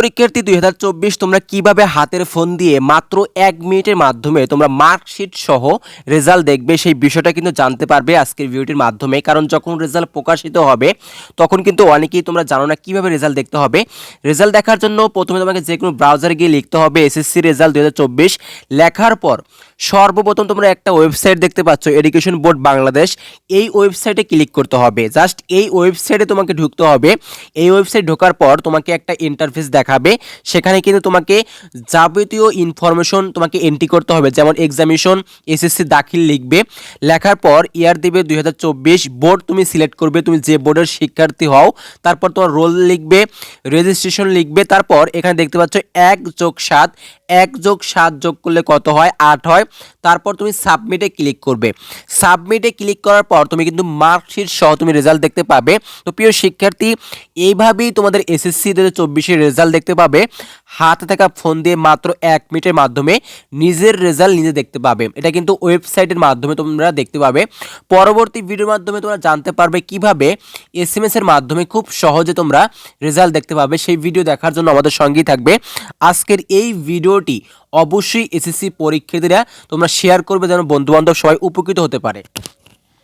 পরীক্ষার্থী দুই হাজার চব্বিশ তোমরা কীভাবে হাতের ফোন দিয়ে মাত্র এক মিনিটের মাধ্যমে তোমরা মার্কশিট সহ রেজাল্ট দেখবে সেই বিষয়টা কিন্তু জানতে পারবে আজকের ভিডিওটির মাধ্যমে। কারণ যখন রেজাল্ট প্রকাশিত হবে, তখন কিন্তু অনেকেই তোমরা জানো না কীভাবে রেজাল্ট দেখতে হবে। রেজাল্ট দেখার জন্য প্রথমে তোমাকে যে কোনো ব্রাউজারে গিয়ে লিখতে হবে এসএসসি রেজাল্ট দুই হাজার চব্বিশ। লেখার পর সর্বপ্রথম তোমরা একটা ওয়েবসাইট দেখতে পাচ্ছ, এডুকেশন বোর্ড বাংলাদেশ। এই ওয়েবসাইটে ক্লিক করতে হবে। জাস্ট এই ওয়েবসাইটে তোমাকে ঢুকতে হবে। এই ওয়েবসাইট ঢোকার পর তোমাকে একটা ইন্টারফেস দেখাবে, সেখানে কিন্তু তোমাকে যাবতীয় ইনফরমেশন তোমাকে এন্ট্রি করতে হবে। যেমন এক্সামিনেশন এসএসসি দাখিল লিখবে। লেখার পর ইয়ার দিবে দুই বোর্ড তুমি সিলেক্ট করবে, তুমি যে বোর্ডের শিক্ষার্থী হও, তারপর তোমার রোল লিখবে রেজিস্ট্রেশন লিখবে, তারপর এখানে দেখতে পাচ্ছ এক যোগ সাত এক যোগ সাত যোগ করলে কত হয়? আট হয়। তারপর তুমি সাবমিটে ক্লিক করবে। সাবমিটে ক্লিক করার পর তুমি কিন্তু মার্কশিট সহ তুমি রেজাল্ট দেখতে পাবে। তো প্রিয় শিক্ষার্থী, এইভাবেই তোমাদের এসএসসি দু হাজার চব্বিশের রেজাল্ট দেখতে পাবে। হাতে থাকা ফোন দিয়ে মাত্র এক মিনিটের মাধ্যমে নিজের রেজাল্ট নিজে দেখতে পাবে। এটা কিন্তু ওয়েবসাইটের মাধ্যমে তোমরা দেখতে পাবে। পরবর্তী ভিডিওর মাধ্যমে তোমরা জানতে পারবে কীভাবে এস এম এর মাধ্যমে খুব সহজে তোমরা রেজাল্ট দেখতে পাবে। সেই ভিডিও দেখার জন্য আমাদের সঙ্গেই থাকবে। আজকের এই ভিডিওটি অবশ্যই এসএসসি পরীক্ষার্থীরা তোমরা শেয়ার করবে যেন বন্ধুবান্ধব সবাই উপকৃত হতে পারে।